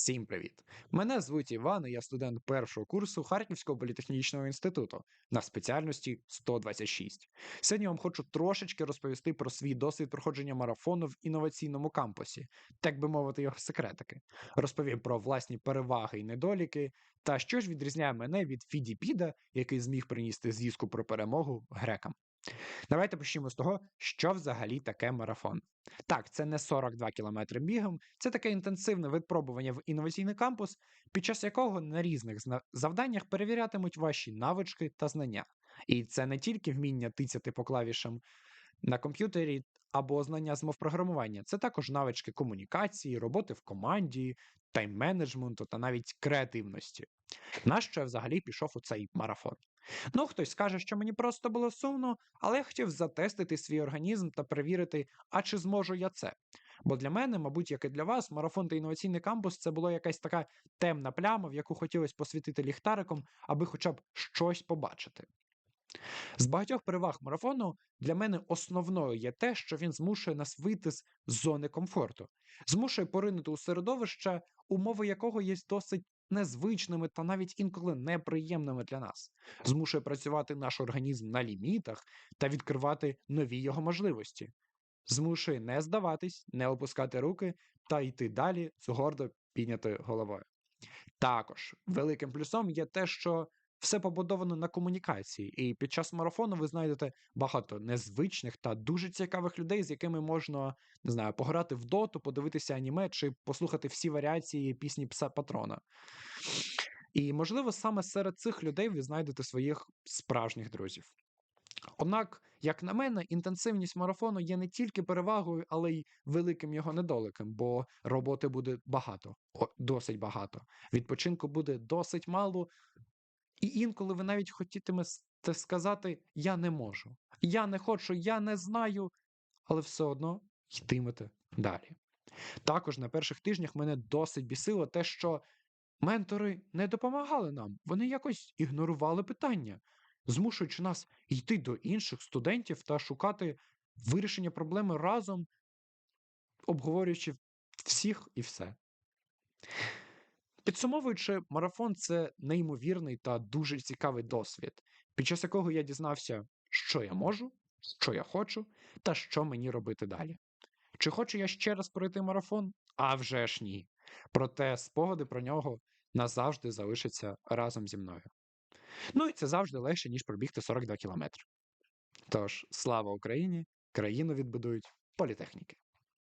Всім привіт! Мене звуть Іван, і я студент першого курсу Харківського політехнічного інституту на спеціальності 126. Сьогодні я вам хочу трошечки розповісти про свій досвід проходження марафону в інноваційному кампусі, так би мовити, його секретики. Розповім про власні переваги і недоліки, та що ж відрізняє мене від Фідіпіда, який зміг приніс звістку про перемогу грекам. Давайте почнемо з того, що взагалі таке марафон. Так, це не 42 кілометри бігом, це таке інтенсивне випробування в інноваційний кампус, під час якого на різних завданнях перевірятимуть ваші навички та знання. І це не тільки вміння тицяти по клавішам на комп'ютері або знання з мов програмування, це також навички комунікації, роботи в команді, тайм-менеджменту та навіть креативності. Нащо я взагалі пішов у цей марафон? Ну, хтось скаже, що мені просто було сумно, але я хотів затестити свій організм та перевірити, а чи зможу я це. Бо для мене, мабуть, як і для вас, марафон та інноваційний кампус це була якась така темна пляма, в яку хотілося посвітити ліхтариком, аби хоча б щось побачити. З багатьох переваг марафону для мене основною є те, що він змушує нас вийти з зони комфорту, змушує поринути у середовище, умови якого є досить незвичними та навіть інколи неприємними для нас, змушує працювати наш організм на лімітах та відкривати нові його можливості, змушує не здаватись, не опускати руки та йти далі з гордо піднятою головою. Також великим плюсом є те, що все побудовано на комунікації, і під час марафону ви знайдете багато незвичних та дуже цікавих людей, з якими можна не знаю, пограти в доту, подивитися аніме чи послухати всі варіації пісні пса патрона. І, можливо, саме серед цих людей ви знайдете своїх справжніх друзів. Однак, як на мене, інтенсивність марафону є не тільки перевагою, але й великим його недоликом, бо роботи буде багато, досить багато. Відпочинку буде досить мало, і інколи ви навіть хотітимете сказати Я не можу, я не хочу, я не знаю, але все одно йтимете далі. Також на перших тижнях мене досить бісило те, що ментори не допомагали нам, вони якось ігнорували питання, змушуючи нас йти до інших студентів та шукати вирішення проблеми разом, обговорюючи всіх і все. Підсумовуючи, марафон це неймовірний та дуже цікавий досвід, під час якого я дізнався, що я можу, що я хочу та що мені робити далі. Чи хочу я ще раз пройти марафон? А вже ж ні. Проте спогади про нього назавжди залишаться разом зі мною. Ну і це завжди легше, ніж пробігти 42 кілометри. Тож, слава Україні! Країну відбудують політехніки.